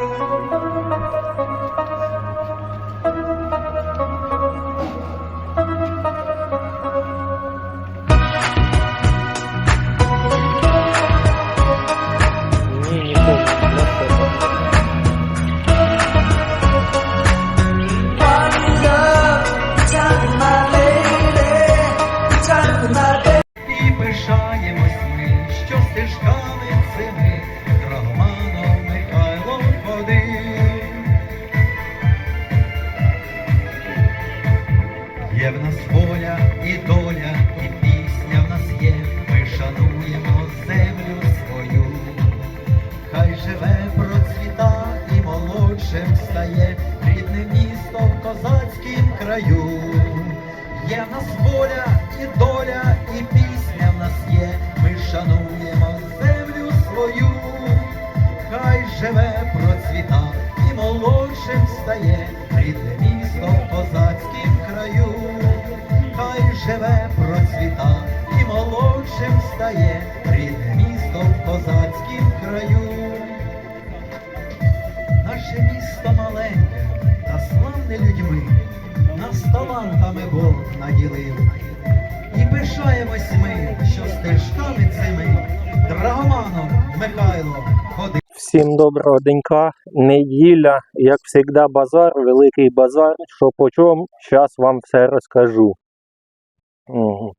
Ні, молодшим стає рідне місто в козацькім краю. Є в нас воля і доля, і пісня в нас є. Ми шануємо землю свою. Хай живе, процвіта і молодшим стає рідне місто в козацькім краю. Хай живе, процвіта і молодшим стає талантами Бог наділив. І пишаємось ми, що стежками цими Драгоманом Михайло ходив. Всім доброго денька. Неділя, як завжди, базар, великий базар. Що по чому, зараз вам все розкажу. Мгм.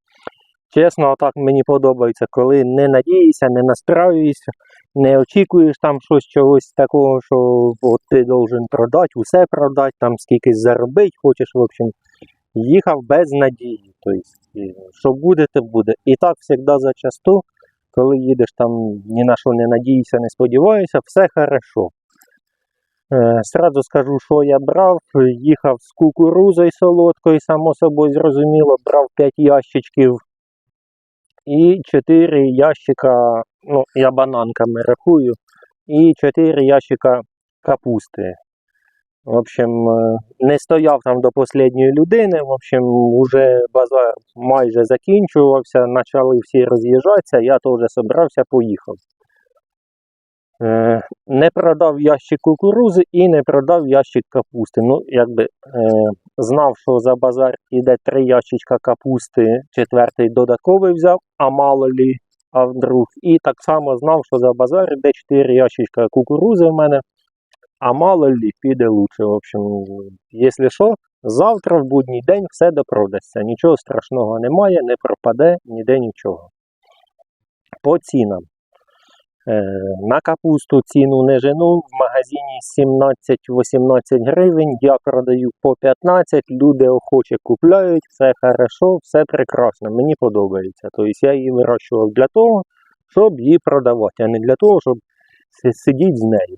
Чесно, так мені подобається, коли не надієшся, не настраюєшся, не очікуєш там щось чогось такого, що от ти должен продати, усе продати, там скільки заробити хочеш, в общем, їхав без надії. Тобто, що буде, то буде. І так завжди зачасту, коли їдеш там ні на що не надієшся, не сподіваєшся, все хорошо. Е, Сразу скажу, що я брав. Їхав з кукурузою солодкою, само собою зрозуміло, брав 5 ящичків і 4 ящика, ну, я бананками рахую, і 4 ящика капусти. В общем, е, не стояв там до останньої людини. В общем, уже базар майже закінчувався, почали всі роз'їжджатися, я теж собрався, поїхав. Е, не продав ящик кукурузи і не продав ящик капусти. Ну, якби е, знав, що за базар іде три ящичка капусти, четвертий додатковий взяв, а мало лі, а вдруг. І так само знав, що за базар іде чотири ящичка кукурузи в мене, а мало лі піде лучше. В общем, якщо що, завтра в будній день все допродасться. Нічого страшного немає, не пропаде ніде нічого. По цінам. Е, На капусту ціну не жену, в магазині 17-18 гривень, я продаю по 15, люди охоче купляють, все хорошо, все прекрасно, мені подобається. Тобто я її вирощував для того, щоб її продавати, а не для того, щоб сидіти з нею.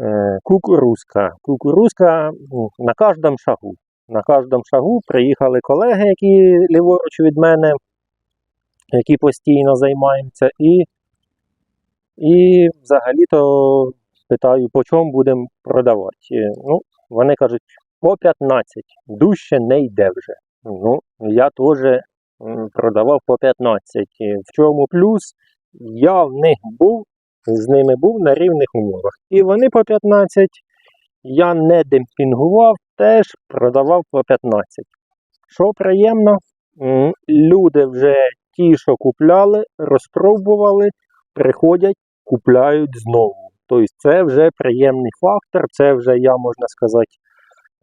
Е, Кукурузка. Кукурузка на кожному шагу. На кожному шагу приїхали колеги, які ліворуч від мене, які постійно займаються, і і взагалі-то питаю, по чому будемо продавати. Е, Ну, вони кажуть, по 15, дужче не йде вже. Ну, я теж продавав по 15. Е, В чому плюс? Я в них був, з ними був на рівних умовах. І вони по 15, я не демпінгував, теж продавав по 15. Що приємно, люди вже ті, що купляли, розпробували, приходять купляють знову. Тобто це вже приємний фактор, це вже я, можна сказати,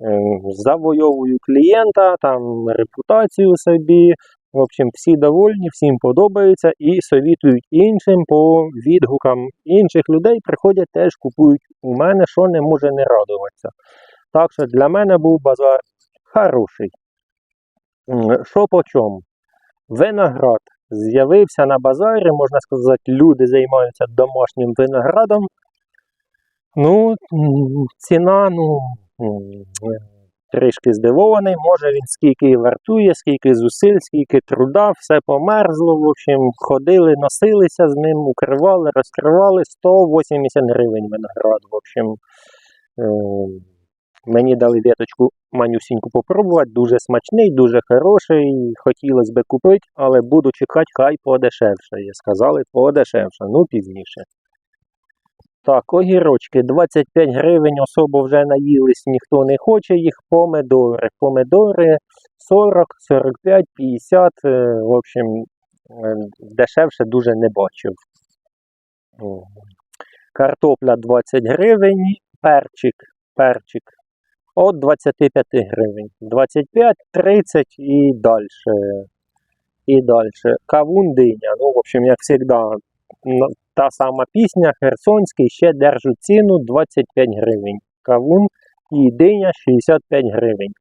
е, завойовую клієнта, там репутацію собі. В общем, всі довольні, всім подобається і совітують іншим по відгукам інших людей, приходять теж купують у мене, що не може не радуватися. Так що для мене був базар хороший. Що по чому? Виноград з'явився на базарі, можна сказати, люди займаються домашнім виноградом. Ну, ціна, ну, трішки здивований. Може він скільки вартує, скільки зусиль, скільки труда, все померзло. В общем, ходили, носилися з ним, укривали, розкривали 180 гривень виноград. В общем, е, Мені дали віточку манюсіньку попробувати, дуже смачний, дуже хороший. Хотілося би купити, але буду чекати, хай подешевше. Сказали подешевше, ну пізніше. Так, огірочки 25 гривень, особо вже наїлись, ніхто не хоче їх. Помидори. Помидори 40, 45, 50. е, В общем, е, дешевше дуже не бачив. Картопля 20 гривень, перчик, перчик от 25 гривень. 25, 30 і далі. І далі. Кавун диня. Ну, в общем, як завжди, та сама пісня, Херсонський, ще держу ціну 25 гривень. Кавун і диня 65 гривень.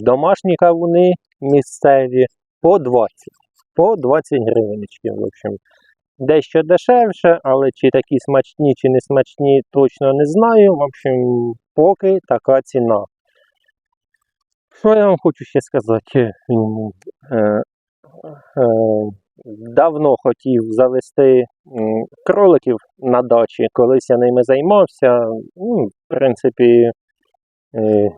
Домашні кавуни місцеві по 20. По 20 гривенечки, в общем. Дещо дешевше, але чи такі смачні, чи не смачні, точно не знаю. В общем, поки така ціна. Що я вам хочу ще сказати? Е, е, давно хотів завести кроликів на дачі. Колись я ними займався. Ну, в принципі, е,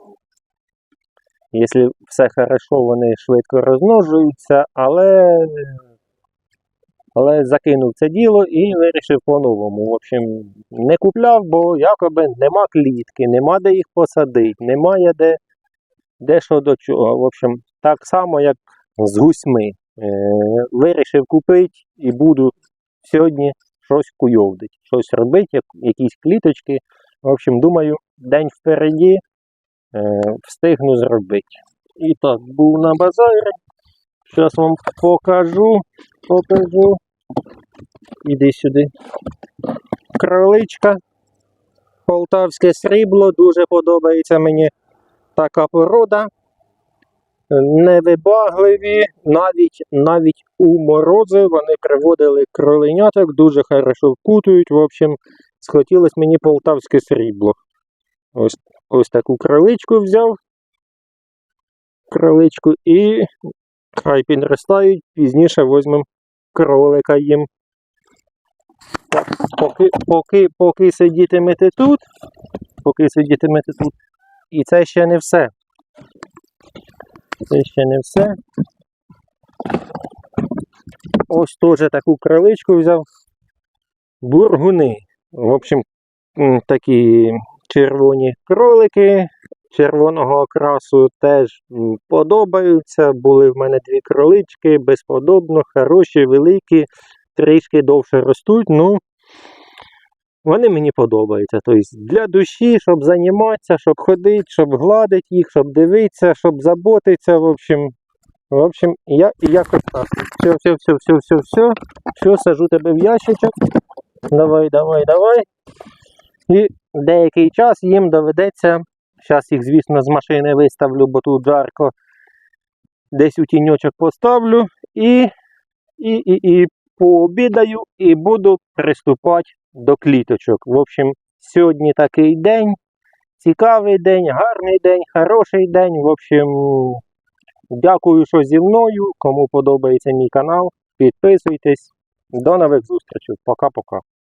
якщо все хорошо, вони швидко розмножуються, але, але закинув це діло і вирішив по-новому. В общем, не купляв, бо якоби нема клітки, нема де їх посадити, немає де, де що до чого. В общем, так само, як з гусьми. Е, вирішив купити і буду сьогодні щось куйовдить, щось робити, якісь кліточки. В общем, думаю, день впереді е, встигну зробити. І так, був на базарі. Зараз вам покажу, покажу. Іди сюди. Кроличка. Полтавське срібло, дуже подобається мені така порода. Невибагливі, навіть, навіть у морози вони приводили кроленяток, дуже хорошо вкутують. В общем, схотілося мені полтавське срібло. Ось, ось таку кроличку взяв. Кроличку і хай підростають, пізніше візьмемо кролика їм. Поки, поки, поки сидітимете тут, поки сидітимете тут. І це ще не все. Це ще не все. Ось теж таку криличку взяв. Бургуни. В общем, такі червоні кролики червоного окрасу теж подобаються. Були в мене дві кролички, безподобно, хороші, великі, трішки довше ростуть. Ну, вони мені подобаються. Тобто для душі, щоб займатися, щоб ходити, щоб гладити їх, щоб дивитися, щоб заботитися. В общем, в общем, я якось так. Все, все, все, все, все, все. Все, сажу тебе в ящичок. Давай, давай, давай. І деякий час їм доведеться. Зараз їх, звісно, з машини виставлю, бо тут жарко. Десь у тіньочок поставлю і, і, і, і пообідаю і буду приступати до кліточок. В общем, сьогодні такий день, цікавий день, гарний день, хороший день. В общем, дякую, що зі мною. Кому подобається мій канал, підписуйтесь. До нових зустрічей. Пока-пока.